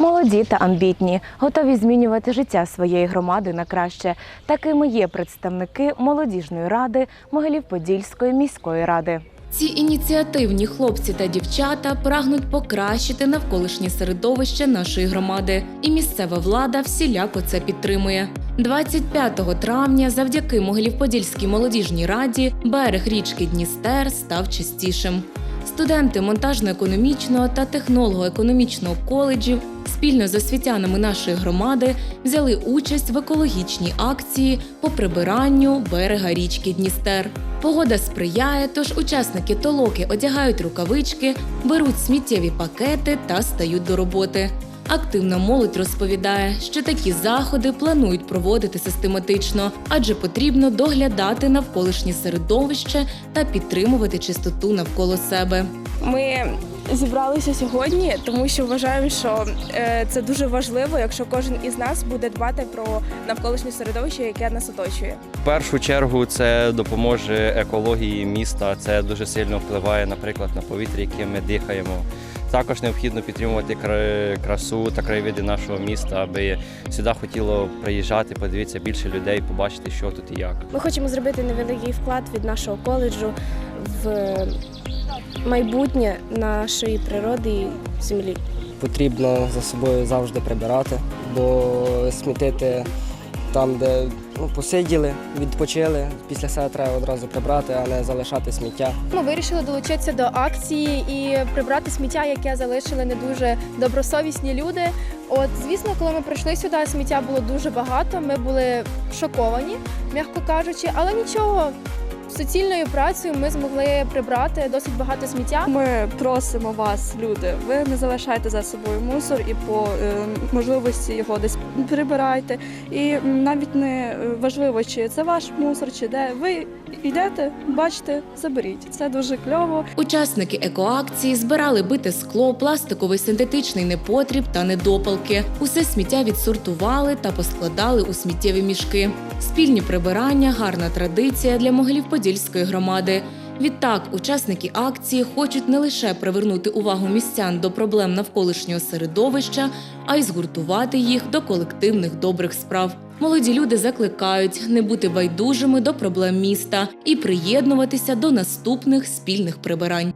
Молоді та амбітні, готові змінювати життя своєї громади на краще. Такими є представники молодіжної ради Могилів-Подільської міської ради. Ці ініціативні хлопці та дівчата прагнуть покращити навколишнє середовище нашої громади, і місцева влада всіляко це підтримує. 25 травня, завдяки Могилів-Подільській молодіжній раді, берег річки Дністер став чистішим. Студенти монтажно-економічного та технолого-економічного коледжів спільно з освітянами нашої громади взяли участь в екологічній акції по прибиранню берега річки Дністер. Погода сприяє, тож учасники толоки одягають рукавички, беруть сміттєві пакети та стають до роботи. Активна молодь розповідає, що такі заходи планують проводити систематично, адже потрібно доглядати навколишнє середовище та підтримувати чистоту навколо себе. Ми зібралися сьогодні, тому що вважаємо, що е, це дуже важливо, якщо кожен із нас буде дбати про навколишнє середовище, яке нас оточує. В першу чергу це допоможе екології міста. Це дуже сильно впливає, наприклад, на повітря, яке ми дихаємо. Також необхідно підтримувати кра- красу та краєвиди нашого міста, аби сюди хотіло приїжджати, подивитися більше людей, побачити, що тут і як. Ми хочемо зробити невеликий вклад від нашого коледжу в майбутнє нашої природи і землі. потрібно за собою завжди прибирати, бо смітити там, де ну, посиділи, відпочили, після себе треба одразу прибрати, а не залишати сміття. Ми вирішили долучитися до акції і прибрати сміття, яке залишили не дуже добросовісні люди. От, звісно, коли ми прийшли сюди, сміття було дуже багато. Ми були шоковані, м'яко кажучи, але нічого. Суцільною працею ми змогли прибрати досить багато сміття. Ми просимо вас, люди, ви не залишайте за собою мусор і по е, можливості його десь прибирайте. І навіть не важливо, чи це ваш мусор, чи де. Ви йдете, бачите, заберіть. Це дуже кльово. Учасники екоакції збирали бите скло, пластиковий синтетичний непотріб та недопалки. Усе сміття відсортували та поскладали у сміттєві мішки. Спільні прибирання гарна традиція для Могилів-Подільської громади. Відтак, учасники акції хочуть не лише привернути увагу містян до проблем навколишнього середовища, а й згуртувати їх до колективних добрих справ. Молоді люди закликають не бути байдужими до проблем міста і приєднуватися до наступних спільних прибирань.